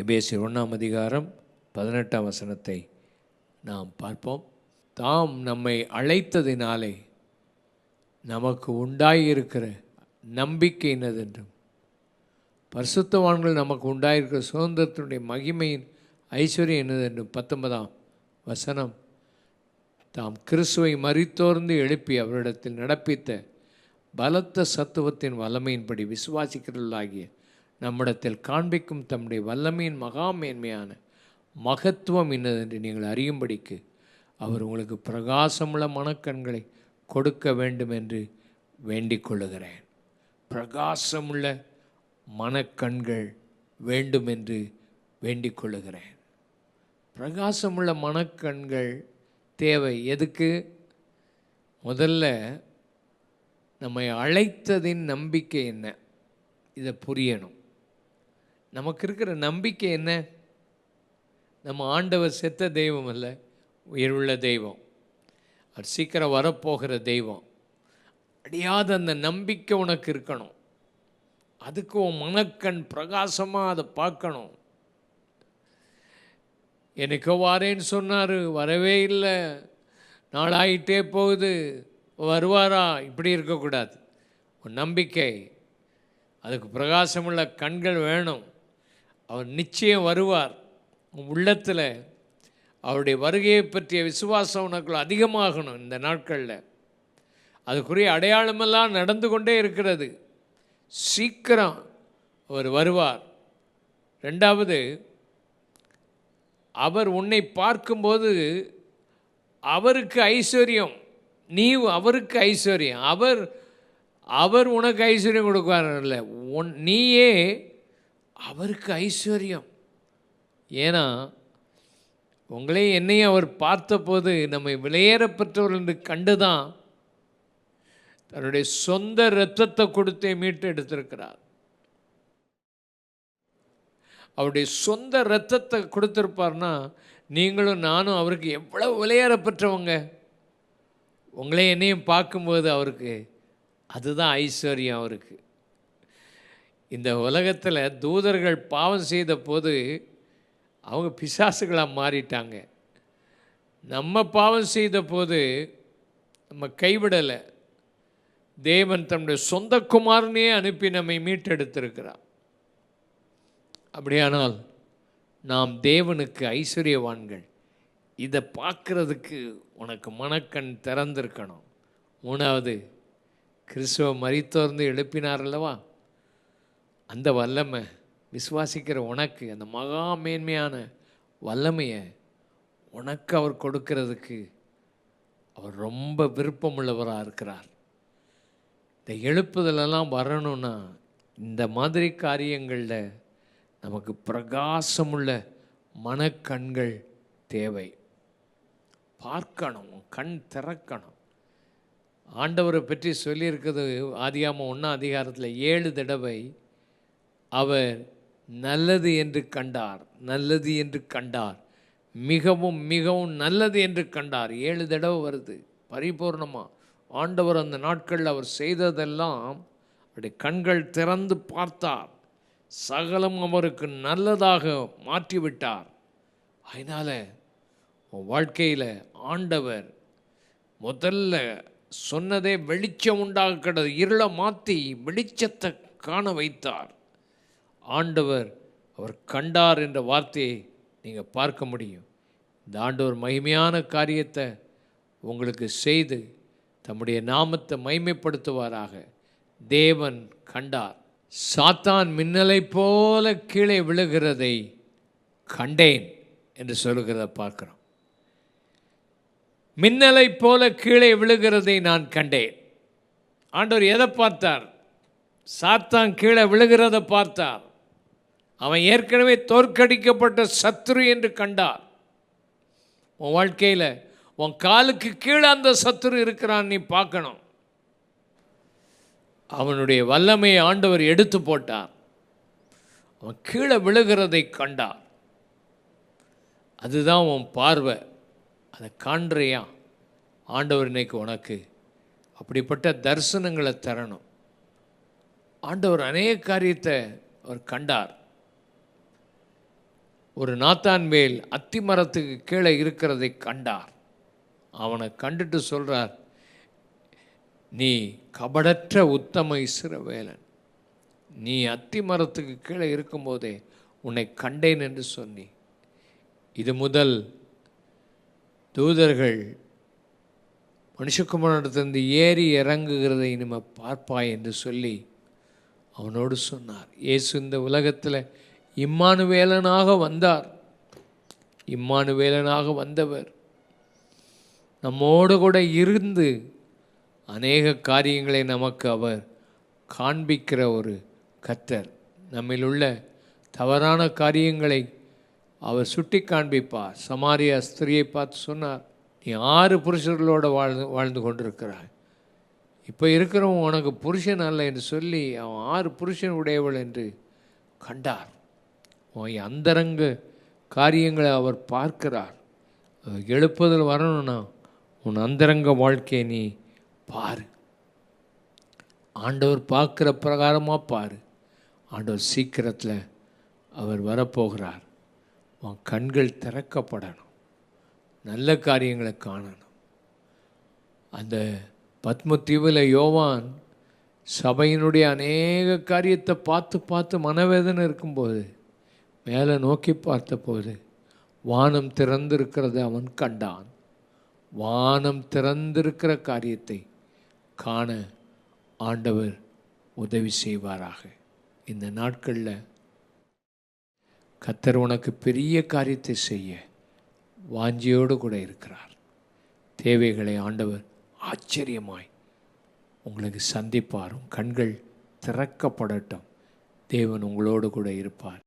எபேசி ஒன்றாம் அதிகாரம் பதினெட்டாம் வசனத்தை நாம் பார்ப்போம். தாம் நம்மை அழைத்ததினாலே நமக்கு உண்டாயிருக்கிற நம்பிக்கை என்னதென்றும்? பரிசுத்தவான்கள் நமக்கு உண்டாயிருக்கிற சுதந்திரத்தினுடைய மகிமையின் ஐஸ்வர்யம் என்னதென்றும்? பத்தொன்பதாம் வசனம். தாம் கிறிஸ்துவை மறித்தோர்ந்து எழுப்பி அவரிடத்தில் நடப்பித்த பலத்த சத்துவத்தின் வல்லமையின்படி விசுவாசிக்கிறவர்களாகிய நம்மிடத்தில் காண்பிக்கும் தம்முடைய வல்லமையின் மகா மேன்மையான மகத்துவம் என்னதென்று நீங்கள் அறியும்படிக்கு அவர் உங்களுக்கு பிரகாசமுள்ள மனக்கண்களை கொடுக்க வேண்டும் என்று வேண்டிக் கொள்ளுகிறேன். பிரகாசமுள்ள மனக்கண்கள் வேண்டும் என்று வேண்டிக் கொள்ளுகிறேன். பிரகாசமுள்ள மனக்கண்கள் தேவை எதுக்கு? முதல்ல நம்மை அழைத்ததின் நம்பிக்கை என்ன? இதை புரியணும். நமக்கு இருக்கிற நம்பிக்கை என்ன? நம்ம ஆண்டவர் செத்த தெய்வம் அல்ல உயிருள்ள தெய்வம். அவர் சீக்கிரம் வரப்போகிற தெய்வம். அடியாத அந்த நம்பிக்கை உனக்கு இருக்கணும். அதுக்கு உன் மனக்கண் பிரகாசமாக அதை பார்க்கணும். எனக்கு வாரேன்னு சொன்னார் வரவே இல்லை. நாளாயிட்டே போகுது. வருவாரா? இப்படி இருக்கக்கூடாது. ஒரு நம்பிக்கை. அதுக்கு பிரகாசமுள்ள கண்கள் வேணும். அவர் நிச்சயம் வருவார். உன் உள்ளத்தில் அவருடைய வருகையை பற்றிய விசுவாசம் உனக்குள்ள அதிகமாகணும் இந்த நாட்களில். அதுக்குரிய அடையாளமெல்லாம் நடந்து கொண்டே இருக்கிறது. சீக்கிரம் அவர் வருவார். ரெண்டாவது அவர் உன்னை பார்க்கும்போது அவருக்கு ஐஸ்வர்யம் நீ அவருக்கு ஐஸ்வர்யம். அவர் அவர் உனக்கு ஐஸ்வர்யம் கொடுக்குவார்ல உன் நீயே அவருக்கு ஐஸ்வர்யம். ஏன்னா உங்களே என்னையும் அவர் பார்த்தபோது நம்மை விலையேறப்பட்டவர்கள் என்று கண்டுதான் தன்னுடைய சொந்த இரத்தத்தை கொடுத்தே மீட்டு எடுத்திருக்கிறார். அவருடைய சொந்த இரத்தத்தை கொடுத்துருப்பார்னா நீங்களும் நானும் அவருக்கு எவ்வளவு விலையேறப்பட்டவங்க உங்களே என்னையும் பார்க்கும்போது அவருக்கு அதுதான் ஐஸ்வர்யம் அவருக்கு. இந்த உலகத்தில் தூதர்கள் பாவம் செய்த போது அவங்க பிசாசுகளாக மாறிட்டாங்க. நம்ம பாவம் செய்த போது நம்ம கைவிடலை. தேவன் தன்னுடைய சொந்த குமாரனையே அனுப்பி நம்மை மீட்டெடுத்திருக்கிறார். அப்படியானால் நாம் தேவனுக்கு ஐஸ்வர்யவான்கள். இதை பார்க்குறதுக்கு உனக்கு மனக்கண் திறந்திருக்கணும். மூணாவது கிறிஸ்துவ மறித்தோர்ந்து எழுப்பினார் அல்லவா? அந்த வல்லமை விசுவாசிக்கிற உனக்கு அந்த மகா மேன்மையான வல்லமையை உனக்கு அவர் கொடுக்கறதுக்கு அவர் ரொம்ப விருப்பமுள்ளவராக இருக்கிறார். இந்த எழுப்புதலெல்லாம் வரணும்னா இந்த மாதிரி காரியங்களில் நமக்கு பிரகாசமுள்ள மனக்கண்கள் தேவை. பார்க்கணும் கண் திறக்கணும். ஆண்டவரை பற்றி சொல்லியிருக்கிறது ஆதியாம ஒன்றாம் அதிகாரத்தில் ஏழு தடவை அவர் நல்லது என்று கண்டார் நல்லது என்று கண்டார் மிகவும் மிகவும் நல்லது என்று கண்டார். ஏழு தடவை வருது பரிபூர்ணமாக ஆண்டவர் அந்த நாட்களில் அவர் செய்ததெல்லாம் அப்படி கண்கள் திறந்து பார்த்தார். சகலம் அவருக்கு நல்லதாக மாற்றிவிட்டார். அதனால் உன் வாழ்க்கையில் ஆண்டவர் முதல்ல சொன்னதே வெளிச்சம் உண்டாகிறது இருளை மாற்றி வெளிச்சத்தை காண வைத்தார். ஆண்டவர் அவர் கண்டார் என்ற வார்த்தையை நீங்கள் பார்க்க முடியும். இந்த ஆண்டவர் மகிமையான காரியத்தை உங்களுக்கு செய்து தம்முடைய நாமத்தை மைமைப்படுத்துவாராக தேவன் கண்டார். சாத்தான் மின்னலைப் போல கீழே விழுகிறதை கண்டேன் என்று சொல்லுகிறத பார்க்குறோம். மின்னலைப் போல கீழே விழுகிறதை நான் கண்டேன். ஆண்டவர் எதை பார்த்தார்? சாத்தான் கீழே விழுகிறத பார்த்தார். அவன் ஏற்கனவே தோற்கடிக்கப்பட்ட சத்ரு என்று கண்டார் உன் வாழ்க்கையில் உன் காலுக்கு கீழே அந்த சத்துரு இருக்கிறான் நீ பார்க்கணும். அவனுடைய வல்லமையை ஆண்டவர் எடுத்து போட்டார். அவன் கீழே விழுகிறதை கண்டார் அதுதான் உன் பார்வை. அதை காண்றியா? ஆண்டவர் இன்னைக்கு உனக்கு அப்படிப்பட்ட தரிசனங்களை தரணும். ஆண்டவர் அநேக காரியத்தை அவர் கண்டார். ஒரு நாத்தான் மேல் அத்தி மரத்துக்கு கீழே இருக்கிறதை கண்டார். அவனை கண்டுட்டு சொல்கிறார் நீ கபடற்ற உத்தம இஸ்ரவேலன். நீ அத்தி மரத்துக்கு கீழே இருக்கும்போதே உன்னை கண்டேன் என்று சொன்னி. இது முதல் தூதர்கள் மனுஷகுமாரிடத்திலிருந்து ஏறி இறங்குகிறதை இனிமே பார்ப்பாய் என்று சொல்லி அவனோடு சொன்னார். இயேசு இந்த உலகத்தில் இம்மானுவேலனாக வந்தார். இம்மானுவேலனாக வந்தவர் நம்மோடு கூட இருந்து அநேக காரியங்களை நமக்கு அவர் காண்பிக்கிற ஒரு கத்தர் நம்மிலுள்ள தவறான காரியங்களை அவர் சுட்டி காண்பிப்பார் சமாரியா ஸ்திரியை பார்த்து சொன்னார் நீ ஆறு புருஷர்களோடு வாழ்ந்து வாழ்ந்து கொண்டிருக்கிறாய். இப்போ இருக்கிறவன் உனக்கு புருஷன் அல்ல என்று சொல்லி அவன் ஆறு புருஷன் உடையவள் என்று கண்டார். உன் அந்தரங்க காரியங்களை அவர் பார்க்கிறார். அவர் எழுப்புதல் வரணும்னா உன் அந்தரங்க வாழ்க்கையை நீ பாரு. ஆண்டவர் பார்க்குற பிரகாரமாக பாரு. ஆண்டவர் சீக்கிரத்தில் அவர் வரப்போகிறார். உன் கண்கள் திறக்கப்படணும். நல்ல காரியங்களை காணணும். அந்த பத்மத்தீவில் யோவான் சபையினுடைய அநேக காரியத்தை பார்த்து பார்த்து மனவேதனை இருக்கும்போது மேலே நோக்கி பார்த்தபோது வானம் திறந்திருக்கிறதை அவன் கண்டான். வானம் திறந்திருக்கிற காரியத்தை காண ஆண்டவர் உதவி செய்வாராக. இந்த நாட்களில் கத்தர் உனக்கு பெரிய காரியத்தை செய்ய வாஞ்சியோடு கூட இருக்கிறார். தேவைகளை ஆண்டவர் ஆச்சரியமாய் உங்களுக்கு சந்திப்பார். கண்கள் திறக்கப்படட்டும். தேவன் உங்களோடு கூட இருப்பார்.